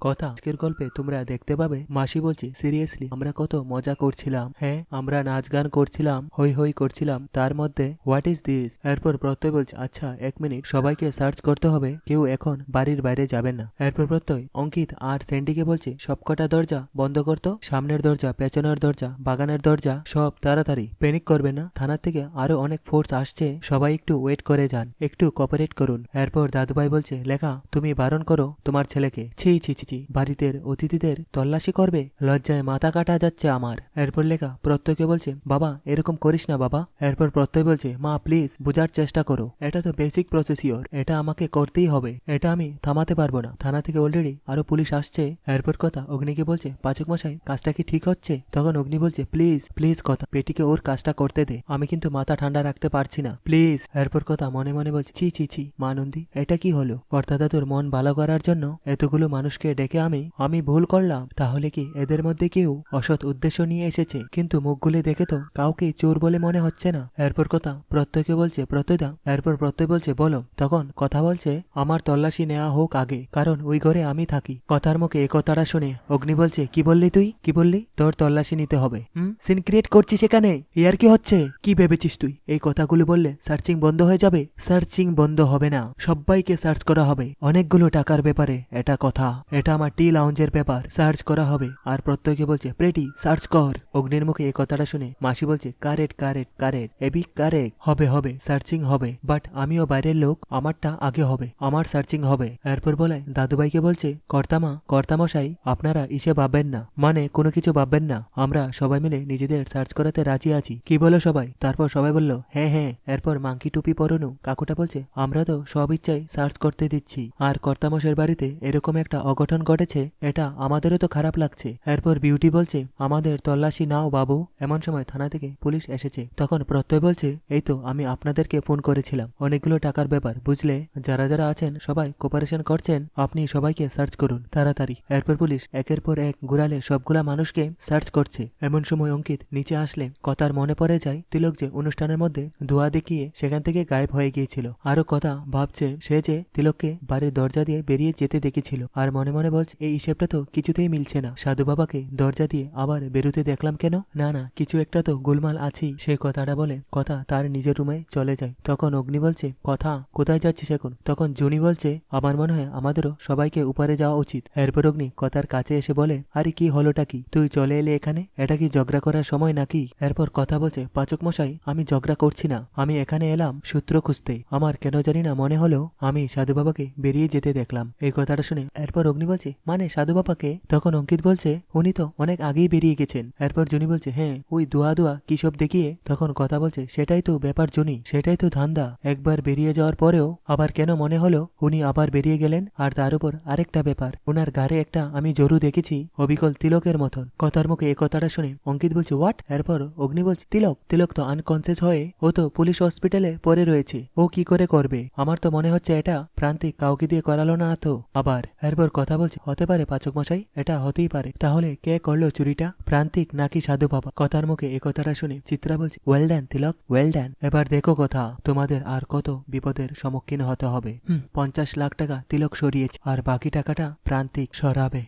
কথা আজকের গল্পে তোমরা দেখতে পাবে, মাসি বলছে, সিরিয়াসলি, আমরা কত মজা করছিলাম। হ্যাঁ আমরা নাচ গান করছিলাম হই হই করছিলাম, তার মধ্যে, হোয়াট ইজ দিস? এরপর প্রত্যয় বলছে আচ্ছা এক মিনিট, সবাইকে সার্চ করতে হবে, কেউ এখন বাড়ির বাইরে যাবেন না। এরপর প্রত্যয়, অঙ্কিত আর স্যান্ডিকে বলছে, সবকটা দরজা বন্ধ করতো সামনের দরজা, পেছনের দরজা, বাগানের দরজা, সব তাড়াতাড়ি প্যানিক করবে না। থানার থেকে আরও অনেক ফোর্স আসছে, সবাই একটু ওয়েট করে যান, একটু কপারেট করুন। এরপর দাদুভাই বলছে, লেখা, তুমি বারণ করো তোমার ছেলেকে। ছি ছি ছি ছি বাড়িতে অতিথিদের তল্লাশি করবে, লজ্জায় মাথা কাটা যাচ্ছে আমার। এরপর লেখা, প্রত্যয়কে বলছে, বাবা, এরকম করিস না বাবা। এরপর প্রত্যয় বলছে, মা প্লিজ বোঝার চেষ্টা করো। এটা তো বেসিক প্রসেসিওর এটা আমাকে করতেই হবে। এটা আমি থামাতে পারব না। থানা থেকে অলরেডি আরও পুলিশ আসছে। এরপর কথা, অগ্নিকে বলছে, পাচক মশাই, কাজটা কি ঠিক হচ্ছে? তখন অগ্নি বলছে প্লিজ প্লিজ কথা, পেটিকে ওর কাজটা করতে দে। আমি কিন্তু মাথা ঠান্ডা রাখতে পারছি না। প্লিজ এরপর কথা, মনে মনে বলছে, ছি ছি ছি, মা নন্দী, এটা কি হলো? কর্তা দাদুর মন ভালো করার জন্য এতগুলো মানুষকে ডেকে আমি আমি ভুল করলাম। তাহলে কি এদের মধ্যে কেউ অসৎ উদ্দেশ্য নিয়ে এসেছে? কিন্তু মুখগুলি দেখে তো কাউকে চোর বলে মনে হচ্ছে না। এরপর কথা, প্রত্যয়কে বলছে প্রত্যয়দা এরপর প্রত্যয় বলছে, বলো। তখন কথা বলছে, আমার তল্লাশি নেওয়া হোক আগে, কারণ ওই ঘরে আমি থাকি। কথার মুখে এ কথাটা শুনে অগ্নি বলছে, কি বললি তুই? কি বললি? তোর তল্লাশি নিতে হবে। হুম? সিন ক্রিয়েট করছিস এখানে? ইয়ার কি হচ্ছে? কি ভেবেছিস তুই? এই কথাগুলো বললে সার্চিং বন্ধ হয়ে যাবে? সার্চিং বন্ধ হবে না। সবাইকে সার্চ করা হবে। অনেকগুলো টাকার ব্যাপারে। এটা কথা। এটা আমার টি লাউঞ্জের ব্যাপার সার্চ করা হবে। আর প্রত্যয়কে বলছে প্রেটি সার্চ কর। অগ্নির মুখে এই কথাটা শুনে মাসি বলছে কারেট কারেট কারেক্ট এবি কারেক্ট হবে হবে সার্চিং হবে। বাট আমিও বাইরের লোক, আমারটা আগে হবে, আমার সার্চিং হবে। এরপর বলে, দাদুভাইকে বলছে, কর্তামা, কর্তামশাই, আপনারা ইসে ভাববেন না। মানে কোনো কিছু ভাববেন না। আমরা সবাই মিলে নিজেদের সার্চ করাতে রাজি আছি। কি বলো সবাই? তারপর সবাই বলল হ্যাঁ হ্যাঁ। এরপর মাংকি টুপি পরনু। কাকুটা বলছে, আমরা তো সব ইচ্ছাই সার্চ করতে দিচ্ছি। আর কর্তামশের বাড়িতে এরকম একটা অঘটন ঘটেছে, এটা আমাদেরও তো খারাপ লাগছে। এরপর বিউটি বলছে, আমাদের তল্লাশি নাও বাবু। এমন সময় থানা থেকে পুলিশ এসেছে। তখন প্রত্যয় বলছে, এই তো আমি আপনাদেরকে ফোন করেছিলাম। অনেকগুলো টাকার ব্যাপার। বুঝলে, যারা যারা আছেন, সবাই কোপারেশন করছেন, আপনি সবাইকে সার্চ করুন, তাড়াতাড়ি। এরপর পুলিশ একের পর এক ঘুরালে সবগুলা মানুষকে সার্চ করছে। এমন সময় অঙ্কিত নিচে আসলে কথার মনে পড়ে যায়, তিলক যে অনুষ্ঠানের মধ্যে ধোয়া দেখিয়ে সেখান থেকে গায়েব হয়ে গিয়েছিল। আরও কথা ভাবছে সে যে তিলককে বাড়ির দরজা দিয়ে বেরিয়ে যেতে দেখেছিল। আর মনে মনে বলছে, এই হিসেবটা তো কিছুতেই মিলছে না। সাধু বাবাকে দরজা দিয়ে আবার বেরোতে দেখলাম কেন? না না, কিছু একটা তো গোলমাল আছেই, সে কথাটা বলে কথা তার নিজের রুমে চলে যায়। তখন অগ্নি বলছে, কথা, কোথায় যাচ্ছিস এখন? তখন জুনি বলছে, আমার মনে হয় আমাদেরও সবাইকে উপরে যাওয়া উচিত। এরপর অগ্নি কথার কাছে এসে বলে, আরে কি হলোটা কি? তুই চলে এলে এখানে? এটা কি ঝগড়া করার সময় নাকি? এরপর কথা বলছে, পাচক মশাই, আমি ঝগড়া করছি না। আমি এখানে এলাম সূত্র খুঁজতে। আমার কেন জানি না মনে হলো আমি সাধু বাবাকে বেরিয়ে যেতে দেখলাম। এই কথাটা শুনে এরপর অগ্নি বলছে মানে সাধু বাবাকে? তখন অঙ্কিত বলছে, উনি তো অনেক আগেই বেরিয়ে গেছেন। এরপর জুনি বলছে হ্যাঁ ওই দোয়া দোয়া কি সব দেখিয়ে? তখন কথা বলছে, সেটাই তো ব্যাপার জুনি, সেটাই তো ধান্দা। একবার বেরিয়ে যাওয়ার পরেও আবার কেন মনে হলো উনি আবার বেরিয়ে গেলেন? আর তার উপর আরেকটা ব্যাপার ওনার ঘাড়ে একটা আমি জরু দেখেছি, অবিকল তিলকের মতন। কথার মুখে এ কথাটা শুনে অঙ্কিত বলছে, হোয়াট? এরপর অগ্নি বলছে, তিলক তিলক তো আনকনসিয়াস হয়ে ও তো পুলিশ হসপিটালে পড়ে রয়েছে। ও কি করে করবে? আমার তো মনে হচ্ছে এটা প্রান্তিক কাউকে দিয়ে করালো না তো আবার। এরপর কথা বলছে হতে পারে পাচক মশাই, এটা হতেই পারে। তাহলে কে করল চুরিটা? প্রান্তিক নাকি সাধু বাবা? কথার মুখে এ কথাটা শুনে চিত্রা বলছে ওয়েল ডান তিলক ওয়েল ডান এবার দেখো কথা, তোমাদের আর কত বিপদের সম্মুখীন হতে হবে। হুম, পঞ্চাশ লাখ টাকা তিলক সরিয়েছে, আর বাকি টাকাটা প্রান্তিক সরাবে।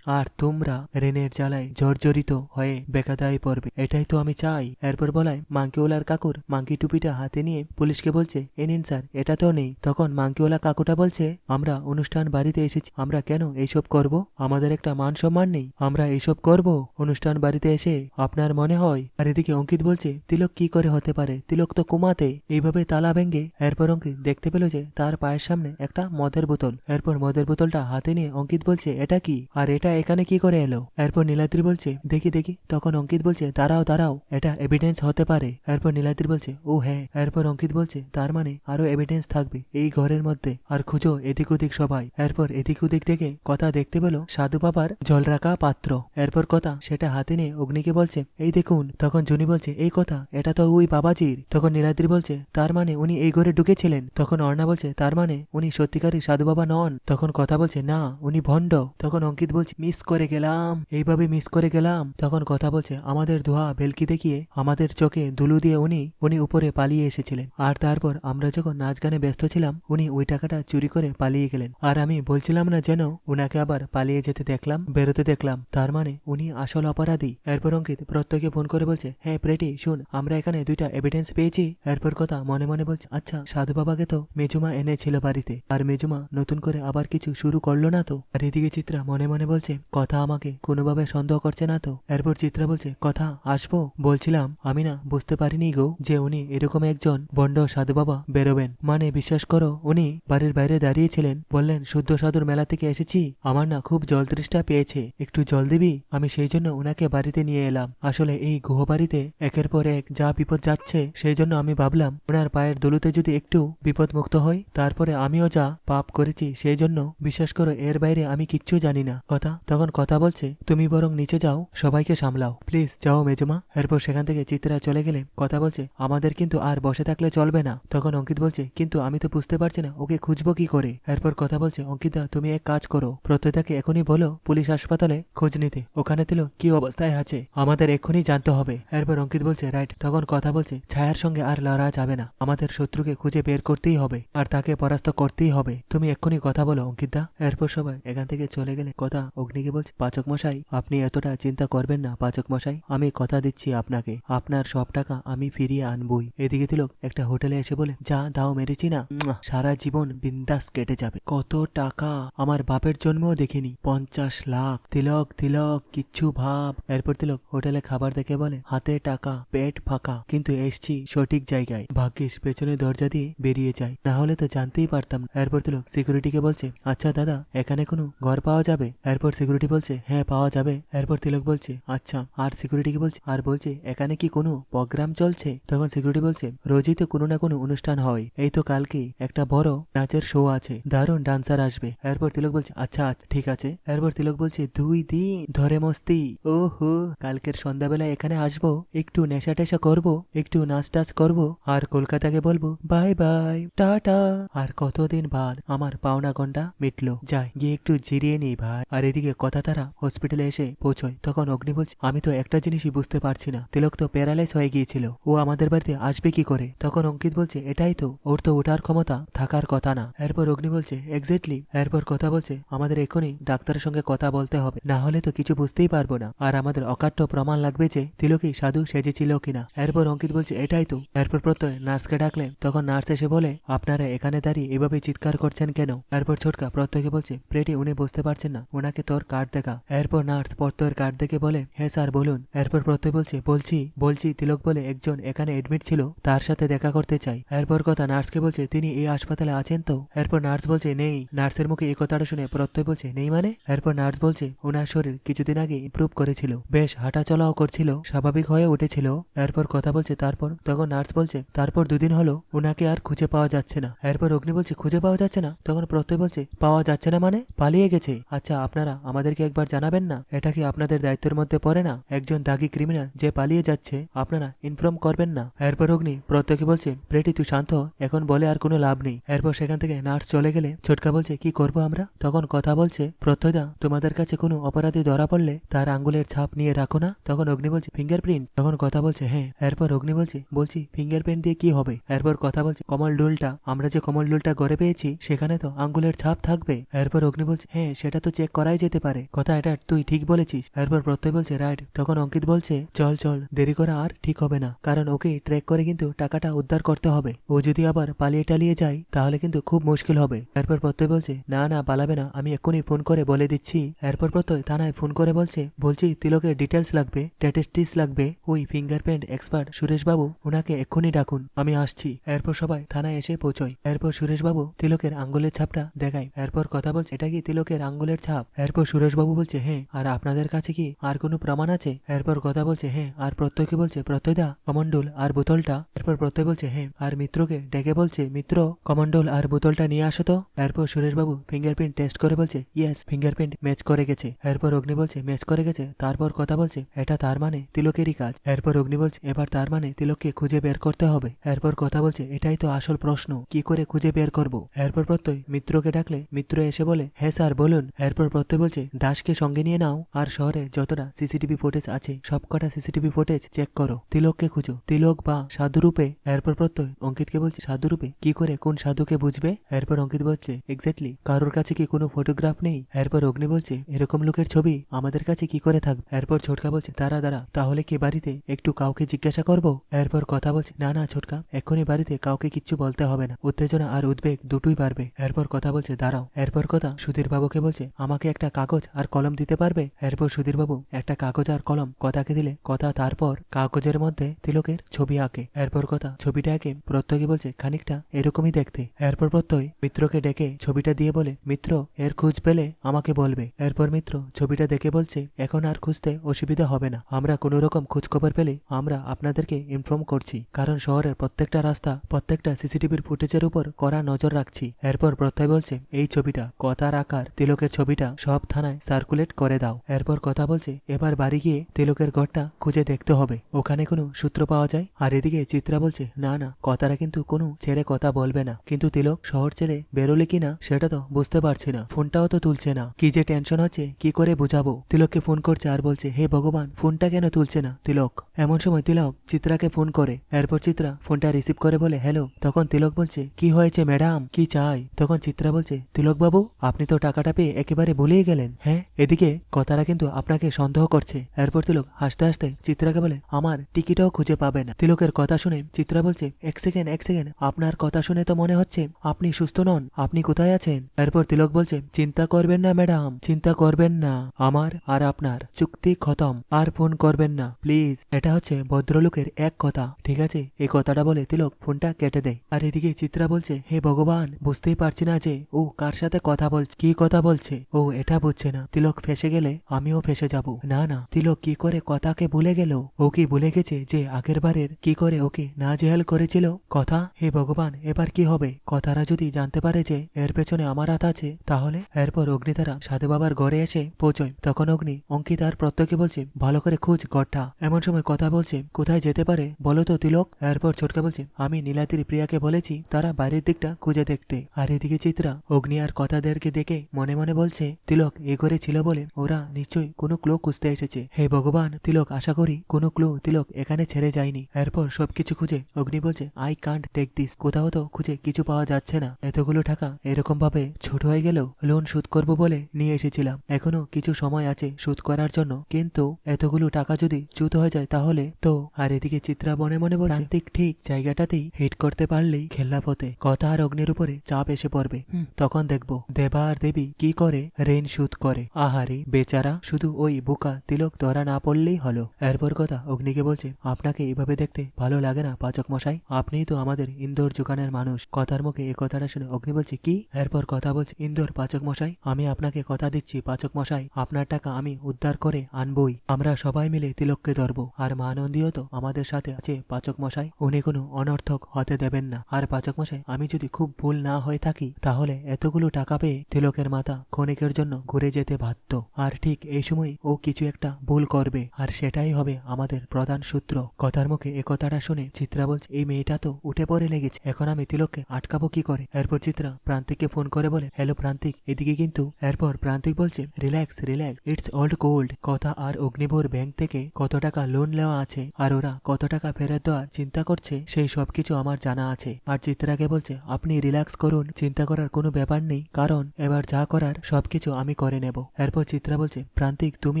আর তোমরা ঋণের জ্বালায় জর্জরিত হয়ে বেকাদায় পড়বে। এটাই তো আমি চাই। এরপর বলায় মাংকিওলার কাকুর মাংকি টুপিটা হাতে নিয়ে পুলিশকে বলছে, এ নিন স্যার, এটা তো নেই। তখন মাংকিওলা কাকুটা বলছে, আমরা অনুষ্ঠান বাড়িতে এসেছি, আমরা কেন এইসব করব? আমাদের একটা মান সম্মান নেই। আমরা এইসব করব? অনুষ্ঠান বাড়িতে এসে আপনার মনে হয়? আর এদিকে অঙ্কিত বলছে, তিলক কি করে হতে পারে? তিলক তো কুমাতে। এইভাবে তালা ভেঙ্গে এরপর অঙ্কিত দেখতে পেল যে তার পায়ের সামনে একটা মদের বোতল। এরপর মদের বোতলটা হাতে নিয়ে অঙ্কিত বলছে, এটা কি? আর এটা এখানে কি করে এলো? এরপর নীলাদ্রি বলছে, দেখি দেখি। তখন অঙ্কিত বলছে, দাঁড়াও দাঁড়াও, এটা এভিডেন্স হতে পারে। এরপর নীলাদ্রি বলছে, ও হ্যাঁ। এরপর অঙ্কিত বলছে, তার মানে আরও এভিডেন্স থাকবে এই ঘরের মধ্যে। আর খুঁজো এদিক ওদিক সবাই। এরপর এদিক ওদিক থেকে কথা দেখতে পেল সাধু বাবার জল রাখা পাত্র। এরপর কথা সেটা হাতে নিয়ে অগ্নিকে বলছে, এই দেখুন। তখন জুনি বলছে, এই কথা, এটা তো ওই বাবাজির। তখন নীলাদ্রি বলছে, তার মানে উনি এই ঘরে ঢুকেছিলেন? তখন অর্ণা বলছে, তার মানে উনি সত্যিকারী সাধু বাবা নন? তখন কথা বলছে, না, উনি ভণ্ড। তখন অঙ্কিত বলছে, মিস করে গেলাম। এইভাবে মিস করে গেলাম? তখন কথা বলছে, আমাদের ধোয়া ভেলকি দেখিয়ে আমাদের চোখে দুলু দিয়ে উনি উনি উপরে পালিয়ে এসেছিলেন। আর তারপর আমরা যখন নাচ গানে ব্যস্ত ছিলাম, উনি ওই টাকাটা চুরি করে পালিয়ে গেলেন। আর আমি বলছিলাম না যেন উনাকে ওনাকে আবার পালিয়ে যেতে দেখলাম, বেরোতে দেখলাম। তার মানে উনি আসল অপরাধী। এরপর অঙ্কিত প্রত্যেকে ফোন করে বলছে হ্যাঁ প্রেটি, শুন, আমরা এখানে দুইটা এভিডেন্স পেয়েছি। এরপর কথা মনে মনে বলছে আচ্ছা সাধু বাবাকে তো মেজুমা এনেছিল বাড়িতে। আর মেজুমা নতুন করে আবার কিছু শুরু করল না তো? আর এদিকে চিত্রা মনে মনে বলছে, কথা আমাকে কোনোভাবে সন্দেহ করছে না তো? এরপর চিত্রা বলছে, কথা আসব? বলছিলাম, আমি না বুঝতে পারিনি গো যে উনি এরকম একজন বন্ড সাধু বাবা বেরোবেন। মানে বিশ্বাস করো, উনি বাড়ির বাইরে দাঁড়িয়েছিলেন বললেন, শুদ্ধ সাধুর মেলা থেকে এসেছি আমার না খুব জল তৃষ্ণা পেয়েছে। একটু জল দিবি? আমি সেই জন্য ওনাকে বাড়িতে নিয়ে এলাম। আসলে এই গুহ বাড়িতে একের পর এক যা বিপদ যাচ্ছে, সেই জন্য আমি ভাবলাম ওনার পায়ের দলুতে যদি একটু বিপদ মুক্ত হই, তারপরে আমিও যা পাপ করেছি, সেই জন্য বিশ্বাস করো এর বাইরে আমি কিচ্ছু জানি না। কথা? তখন কথা বলছে, তুমি বরং নিচে যাও, সবাইকে সামলাও। প্লিজ, যাও মেজমা। এরপর সেখান থেকে চিত্রা চলে গেলে কথা বলছে, আমাদের কিন্তু আর বসে থাকলে চলবে না। তখন অঙ্কিত বলছে, কিন্তু আমি তো বুঝতে পারছি না, ওকে খুঁজবো কি করে? এরপর কথা বলছে, অঙ্কিতা, তুমি এক কাজ করো। প্রত্যেতাকে এখনই বলো পুলিশ হাসপাতালে খোঁজ নিতে। ওখানে দিল, কি অবস্থায় আছে? আমাদের এক্ষুনি জানতে হবে। এরপর অঙ্কিত বলছে, রাইট। তখন কথা বলছে, ছায়ার সঙ্গে আর লড়া যাবে না। আমাদের শত্রুকে খুঁজে বের করতেই হবে, আর তাকে পরাস্ত করতেই হবে। তুমি এক্ষুনি কথা বলো, অঙ্কিতা। এরপর সবাই এখান থেকে চলে গেলে কথা অগ্নিকে বলছে, পাচক মশাই, আপনি এতটা চিন্তা করবেন না পাচক মশাই। আমি কথা দিচ্ছি আপনাকে। আপনার সব টাকা আমি ফিরিয়ে আনবই। এদিকে তিলক একটা হোটেলে এসে বলে, যা দাও মেরেছি না। সারা জীবন বিন্দাস কেটে যাবে। কত টাকা আমার বাপের জন্মও দেখিনি। পঞ্চাশ লাখ, তিলক তিলক, কিচ্ছু ভাব। এরপর তিলক হোটেলে খাবার দেখে বলে, হাতে টাকা, পেট ফাঁকা, কিন্তু এসছি সঠিক জায়গায়। ভাগ্যিস পেছনে দরজা দিয়ে বেরিয়ে যায়। না হলে তো জানতেই পারতাম। এরপর তিলক সিকিউরিটিকে বলছে আচ্ছা দাদা, এখানে কোনো ঘর পাওয়া যাবে? এরপর সিকিউরিটি বলছে হ্যাঁ পাওয়া যাবে। এরপর তিলক বলছে আচ্ছা আর সিকিউরিটিকে বলছে, আর বলছে, এখানে কি কোনো প্রোগ্রাম চলছে? তখন সিকিউরিটি বলছে, রোজই তো কোনো না কোনো অনুষ্ঠান হয়। এই তো কালকে একটা বড় নাচের শো আছে। দারুণ ডান্সার আসবে। এরপর তিলক বলছে আচ্ছা আচ্ছা ঠিক আছে। এরপর তিলক বলছে, দুই দিন ধরে মস্তি। ও হো কালকের সন্ধ্যাবেলা এখানে আসব, একটু নেশা টেশা করব, একটু নাচ টাচ করব, আর কলকাতাকে বলব, বাই বাই, টাটা। আর কতদিন বাদ আমার পাওনা গন্ডা মিটলো। যাই, গিয়ে একটু জিরিয়ে নিই ভাই। আর এদিকে কথা তারা হসপিটালে এসে পৌঁছয়। তখন অগ্নি বলছে, আমি তো একটা জিনিসই বুঝতে পারছি না। তিলক তো প্যারালাইজ হয়ে গিয়েছিল। ও আমাদের বাড়িতে আসবে কি করে? তখন অঙ্কিত বলছে, এটাই তো, ওর তো ওঠার ক্ষমতা থাকার কথা না। এরপর অগ্নি বলছে এক্স্যাক্টলি এরপর কথা বলছে, আমাদের এখনই ডাক্তারের সঙ্গে কথা বলতে হবে। না হলে তো কিছু বুঝতেই পারব না। আর আমাদের অকাট্য প্রমাণ লাগবে যে তিলকই সাধু সেজেছিল কিনা। এরপর অঙ্কিত বলছে, এটাই তো। এরপর প্রত্যয় নার্সকে ডাকলেন তখন নার্স এসে বলে, আপনারা এখানে দাঁড়িয়ে এভাবে চিৎকার করছেন কেন? এরপর ছোটকা প্রত্যয়কে বলছে, প্রেটি উনি বুঝতে পারছেন না ওনাকে তোর কার্ড দেখা। এরপর নার্স প্রত্যয়ের কার্ড দেখে বলে হ্যাঁ স্যার, বলুন। এরপর প্রত্যয় বলছে, বলছি বলছি। তিলক বলে, একজন এখানে এডমিট ছিল, তার সাথে দেখা করতে চাই। এরপর কথা নার্সকে বলছে, তিনি এই হাসপাতালে আছেন তো? এরপর নার্স বলছে, নেই। নার্সের মুখে এই কথাটা শুনে প্রত্যয় বলছে, নেই মানে? এরপর নার্স বলছে, ওনার শরীর কিছুদিন আগে ইমপ্রুভ করেছিল। বেশ হাঁটা চলাও করছিল, স্বাভাবিক হয়ে উঠেছিল। এরপর কথা বলছে, তারপর? তখন নার্স বলছে, তারপর দুদিন হলো ওনাকে আর খুঁজে পাওয়া যাচ্ছে না। এরপর অগ্নি বলছে, খুঁজে পাওয়া যাচ্ছে না? তখন প্রত্যয় বলছে, পাওয়া যাচ্ছে না মানে? পালিয়ে গেছে। আচ্ছা আপনারা আমাদেরকে একবার জানাবেন না? এটা কি আপনাদের দায়িত্বের মধ্যে পড়ে না? একজন দাগি ক্রিমিনাল যে পালিয়ে যাচ্ছে, আপনারা ইনফর্ম করবেন না? এরপর অগ্নি প্রত্যয়কে বলছে, প্রেটি, তুই শান্ত এখন বলে আর কোনো লাভ নেই। এরপর সেখান থেকে নার্স চলে গেলে ছোটকা বলছে, কি করব আমরা? তখন কথা বলছে, প্রত্যয়দা, তোমাদের কাছে কোনো অপরাধী ধরা পড়লে তার আঙ্গুলের ছাপ নিয়ে রাখো না? তখন অগ্নি বলছে ফিঙ্গারপ্রিন্ট তখন কথা বলছে হ্যাঁ। এরপর অগ্নি বলছে, বলছি ফিঙ্গারপ্রিন্ট দিয়ে কি হবে? এরপর কথা বলছে, কমল ডুলটা, আমরা যে কমল ডুলটা গড়ে পেয়েছি, সেখানে তো আঙ্গুলের ছাপ থাকবে। এরপর অগ্নি বলছে হ্যাঁ সেটা তো চেক করাই যেতে পারে। কথা এটা তুই ঠিক বলেছিস। এরপর প্রত্যয় বলছে রাইট তখন অঙ্কিত বলছে, চল চল, দেরি করা আর ঠিক হবে না, কারণ ওকে ট্র্যাক করে কিন্তু টাকাটা উদ্ধার করতে হবে। ও যদি আবার পালিয়ে টালিয়ে যায়, তাহলে কিন্তু খুব মুশকিল হবে। এরপর প্রত্যয় বলছে, না না, পালাবে না, আমি এক্ষুনি ফোন করে বলে দিচ্ছি। এরপর প্রত্যয় থানায় ফোন করে বলছে, বলছি তিলকের ডিটেলস লাগবে স্ট্যাটিস্টিক্স লাগবে। ওই ফিঙ্গারপ্রিন্ট এক্সপার্ট সুরেশ বাবু ওনাকে এক্ষুনি ডাকুন, আমি আসছি। এরপর সবাই থানায় এসে পৌঁছয়। এরপর সুরেশ বাবু তিলকের আঙ্গুলের ছাপটা দেখায়। এরপর কথা বলছে, এটা কি তিলকের আঙ্গুলের ছাপ? এরপর সুরেশ বাবু বলছে হ্যাঁ আর আপনাদের কাছে কি আর কোনো প্রমাণ আছে? এরপর কথা বলছে হ্যাঁ আর প্রত্যয়কে বলছে প্রত্যয়দা কমন্ডল আর বোতলটা। এরপর প্রত্যয় বলছে হ্যাঁ আর মিত্রকে ডেকে বলছে, মিত্র কমন্ডল আর বোতলটা নিয়ে আসো তো। এরপর সুরেশ বাবু ফিঙ্গারপ্রিন্ট টেস্ট করে বলছে ইয়েস ফিঙ্গারপ্রিন্ট ম্যাচ করে গেছে। এরপর অগ্নি বলছে ম্যাচ করে গেছে? তারপর কথা বলছে, এটা তার মানে তিলকেরই কাজ। এরপর অগ্নি বলছে, এবার তার মানে তিলককে খুঁজে বের করতে হবে। এরপর কথা বলছে, এটাই তো আসল প্রশ্ন, কি করে খুঁজে বের করব? এরপর প্রত্যয় মিত্রকে ডাকলে, মিত্র এসে বলে হ্যাঁ স্যার, বলুন। এরপর প্রত্যয় বলছে, দাসকে সঙ্গে নিয়ে নাও, আর শহরে যতটা সিসিটিভি ফুটেজ আছে, সবকটা সিসিটিভি ফুটেজ চেক করো। তিলককে খুঁজো। তিলক বা সাধুরূপে? এরপর প্রত্যয় অঙ্কিতকে বলছে, সাধুরূপে? কি করে? কোন সাধুকে বুঝবে? এরপর অঙ্কিত বলছে এক্স্যাক্টলি কারোর কাছে কি কোনো ফটোগ্রাফ ফটোগ্রাফ নেই। এরপর অগ্নি বলছে, এরকম লোকের ছবি আমাদের কাছে কি করে থাকবে? এরপর ছোটকা বলছে, দাঁড়া দাঁড়া, তাহলে কি বাড়িতে একটু কাউকে জিজ্ঞাসা করব? এরপর কথা বলছে, না না, ছোটকা, এক্ষুনি বাড়িতে কাউকে কিচ্ছু বলতে হবে না। উত্তেজনা আর উদ্বেগ দুটোই বাড়বে। এরপর কথা বলছে, দাঁড়াও। এরপর কথা সুধীর বাবুকে বলছে, আমাকে একটা কাগজ আর কলম দিতে পারবে? এরপর সুধীর বাবু একটা কাগজ আর কলম, কথাকে দিলে কথা তারপর কাগজের মধ্যে তিলকের ছবি আঁকে। এরপর কথা ছবিটা এঁকে প্রত্যয়কে বলছে, খানিকটা এরকমই দেখতে। এরপর প্রত্যয় মিত্রকে ডেকে ছবিটা দিয়ে বলে, মিত্র, এর খোঁজ পেলে আমাকে বলবে। এরপর মিত্র ছবিটা দেখে বলছে, এখন আর খুঁজতে অসুবিধা হবে না। আমরা কোনো রকম খোঁজ খবর পেলে আমরা আপনাদেরকে ইনফর্ম করছি, কারণ শহরের প্রত্যেকটা রাস্তা, প্রত্যেকটা সিসিটিভির ফুটেজের উপর কড়া নজর রাখছি। এরপর প্রত্যয় বলছে, এই ছবিটা, কথার আকার, তিলকের ছবিটা, সব থানায় সার্কুলেট করে দাও। এরপর কথা বলছে, এবার বাড়ি গিয়ে তিলকের ঘরটা খুঁজে দেখতে হবে। ওখানে কোনো সূত্র পাওয়া যায়? আর এদিকে চিত্রা বলছে, না না কথারা কিন্তু কোনো ছেড়ে কথা বলবে না। কিন্তু তিলক শহর ছেড়ে বেরোলে কিনা, সেটা তো বুঝতে পারছি না। ফোনটাও তো তুলছে না। কি যে টেনশন হচ্ছে, কি করে বুঝাবো? তিলককে ফোন করছে আর বলছে, হে ভগবান, ফোনটা কেন তুলছে না? তিলক এমন সময় তিলক চিত্রাকে ফোন করে। এরপর চিত্রা ফোনটা রিসিভ করে বলে, হ্যালো। তখন তিলক বলছে, কি হয়েছে ম্যাডাম? কি চাই? তখন চিত্রা বলছে, তিলক বাবু, আপনি তো টাকাটা পেয়ে একেবারে ভুলেই গেলেন। হ্যাঁ? এদিকে কথারা কিন্তু আপনাকে সন্দেহ করছে। এরপর তিলক হাসতে হাসতে চিত্রাকে বলে, আমার টিকিটও খুঁজে পাবে না। তিলকের কথা শুনে চিত্রা বলছে, এক সেকেন্ড এক সেকেন্ড, আপনার কথা শুনে তো মনে হচ্ছে আপনি সুস্থ নন, আপনি কোথায় আছেন? এরপর তিলক বলছে, চিন্তা করবেন না ম্যাডাম, চিন্তা করবেন না। আমার আর আপনার চুক্তি খতম, আর ফোন করবেন না, প্লিজ। এটা হচ্ছে ভদ্রলোকের এক কথা। ঠিক আছে? এই কথাটা বলে তিলক ফোনটা কেটে দেয়। আর এদিকে চিত্রা বলছে, হে ভগবান, বুঝতেই পারছি না যে ও কার সাথে কথা বলছে কি কথা বলছে? ও এটা বুঝছে না। তিলক ফেসে গেলে আমিও ফেসে যাব। না না। তিলক কি করে কথাকে ভুলে গেল? ও কি ভুলে গেছে যে আগের বারের কি করে ওকে না জেহাল করেছিল? কথা? হে ভগবান, এবার কি হবে? কথারা যদি জানতে পারে যে এর পেছনে আমার হাত আছে, তাহলে এরপর অগ্নিতারা সাধু বাবার ঘরে এসে পৌঁছয়। তখন অগ্নি অঙ্কিত আর প্রত্যেকে বলছে, ভালো করে খুঁজ গড়টা এমন সময় কথা বলছে, কোথায় যেতে পারে? বলো তো তিলক। এরপর ছোটকা বলছে, আমি নীলাতির প্রিয়াকে বলেছি, তারা বাইরের দিকটা খুঁজে দেখতে। আর এদিকে চিত্রা অগ্নি আর কথাদেরকে দেখে মনে মনে বলছে, তিলক, এ ঘরে ছিল বলে ওরা নিশ্চয়ই কোনো ক্লো খুঁজতে এসেছে। হে ভগবান, তিলক, আশা করি কোনো ক্লো তিলক এখানে ছেড়ে যায়নি। এরপর সবকিছু খুঁজে অগ্নি বলছে আই কান্ট টেক দিস কোথাও তো খুঁজে কিছু পাওয়া যাচ্ছে না। এতগুলো টাকা এরকম ভাবে ছোট হয়ে গেলেও লোন শোধ করব বলে নিয়ে এসেছিলাম। এখনও কিছু সময় আছে শোধ করার জন্য। কিন্তু এতগুলো টাকা যদি চ্যুত হয়ে যায় তাহলে তো আর এদিকে চিত্রা মনে মনে প্রান্তিক ঠিক জায়গাটাতেই হিট করতে পারলেই খেলা পথে কথা আর অগ্নির উপরে চাপ এসে পড়বে। তখন দেখব দেবা আর দেবী কি করে ঋণ শোধ করে। আহারে বেচারা শুধু ওই বুকা তিলক ধরা না পড়লেই হলো। এরপর কথা অগ্নিকে বলছে আপনাকে এভাবে দেখতে ভালো লাগে না পাচক মশাই? আপনিই তো আমাদের ইন্দোর জোগানের মানুষ। কথার মুখে এ কথাটা শুনে অগ্নি বলছে কি? এরপর কথা বলছে ইন্দোর পাচক মশাই আমি আপনাকে কথা দিচ্ছি পাচক মশাই। আপনার টাকা আমি উদ্ধার করে আনবই। আমরা সবাই মিলে তিলককে ধরবো। আর মানন্দীয় তো আমাদের সাথে আছে পাচক মশাই। উনি কোনো অনর্থক হতে দেবেন না। আর পাচক মশাই, আমি যদি খুব ভুল না হয়ে থাকি, তাহলে এতগুলো টাকা পেয়ে তিলকের মাথা ক্ষণিকের জন্য ঘুরে যেতে বাধ্য। আর ঠিক এই সময় ও কিছু একটা ভুল করবে। আর সেটাই হবে আমাদের প্রধান সূত্র। কথার মুখে এ কথাটা শুনে চিত্রা বলছে, এই মেয়েটা তো উঠে পড়ে লেগেছে। এখন আমি তিলককে আটকাবো কি করে? এরপর চিত্রা প্রান্তিককে ফোন করে বলে, হ্যালো প্রান্তিক। এদিকে কিন্তু এরপর প্রান্তিক বলছে, relax relax, it's old gold কথা আর অগ্নিভোর ব্যাংক থেকে কত টাকা লোন নেওয়া আছে। আর ওরা কত টাকা ফেরত দেওয়ার চিন্তা করছে, সেই সব কিছু আমার জানা আছে। আর চিত্রাকে বলছে, আপনি রিল্যাক্স করুন, চিন্তা করার কোনো ব্যাপার নেই, কারণ এবার যা করার সবকিছু আমি করে নেব। এরপর চিত্রা বলছে, প্রান্তিক, তুমি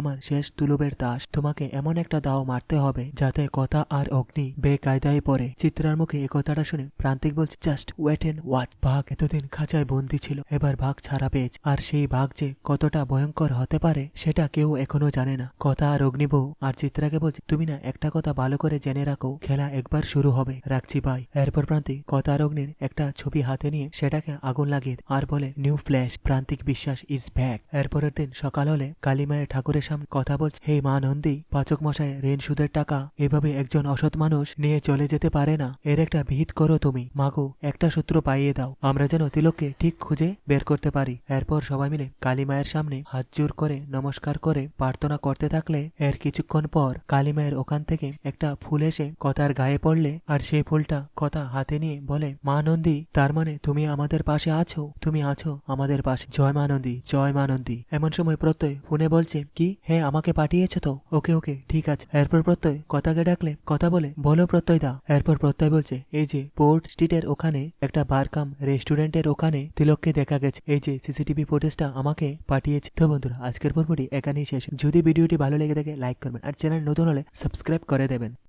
আমার শেষ তুলুবের দাস। তোমাকে এমন একটা দাও মারতে হবে, যাতে কথা আর অগ্নি বেকায়দায় পড়ে। চিত্রার মুখে এ কথাটা শুনে প্রান্তিক বলছে জাস্ট ওয়েট এন্ড ওয়াচ বাঘ এতদিন খাঁচায় বন্দি ছিল, এবার বাঘ ছাড়া পেয়েছে। আর সেই বাঘ যে কতটা ভয়ঙ্কর হতে পারে, সেটা কেউ এখনও জানে না। কথা আর অগ্নিবউ, আর চিত্রাকে বলছে, তুমি না একটা কথা ভালো করে জেনে রাখো, খেলা একবার শুরু হবে, রাখছি ভাই এরপর প্রান্তিক কথা আর অগ্নির একটা ছবি হাতে নিয়ে সেটাকে আগুন লাগিয়ে আর বলে নিউ ফ্ল্যাশ প্রান্তিক বিশ্বাস ইজ ব্যাক এরপরের দিন সকাল হলে কালীমায়ের ঠাকুরের সামনে কথা বলছে, হে মা নন্দী, পাচক মশাই ঋণ সুদের টাকা, এভাবে একজন অসৎ মানুষ নিয়ে চলে যেতে পারে না। এর একটা বিহিত করো তুমি। মাগো একটা সূত্র পাইয়ে দাও। আমরা যেন তিলককে ঠিক খুঁজে বের করতে পারি। এরপর সবাই মিলে কালী মায়ের সামনে হাত জোর করে নমস্কার করে প্রার্থনা করতে থাকলে, এর কিছুক্ষণ পর কালী মায়ের ফুলের ওখান থেকে একটা ফুল এসে কথার গায়ে পড়লে আর সেই ফুলটা কথা হাতে নিয়ে বলে, মা নন্দী, তার মানে তুমি আমাদের পাশে আছো? তুমি আছো আমাদের পাশে? জয় মা নন্দী, জয় মা নন্দী। এমন সময় প্রত্যয় ফোনে বলছে, কি? হ্যাঁ আমাকে পাঠিয়েছো তো? ওকে ওকে, ঠিক আছে। এরপর প্রত্যয় কথাকে ডাকলে, কথা বলে, বলো প্রত্যয় দা। এরপর প্রত্যয় বলছে, এই যে পোর্ট স্ট্রিটের ওখানে একটা বারকাম রেস্টুরেন্টের ওখানে তিলককে দেখা গেছে। এই যে সিসিটিভি ফুটেজটা আমাকে পাঠিয়েছে। তো বন্ধুরা, আজকের পর্বটি এখানেই শেষ। যদি ভিডিওটি ভালো লেগে থাকে, লাইক করবেন। আর চ্যানেল নতুন হলে সাবস্ক্রাইব করে দেবেন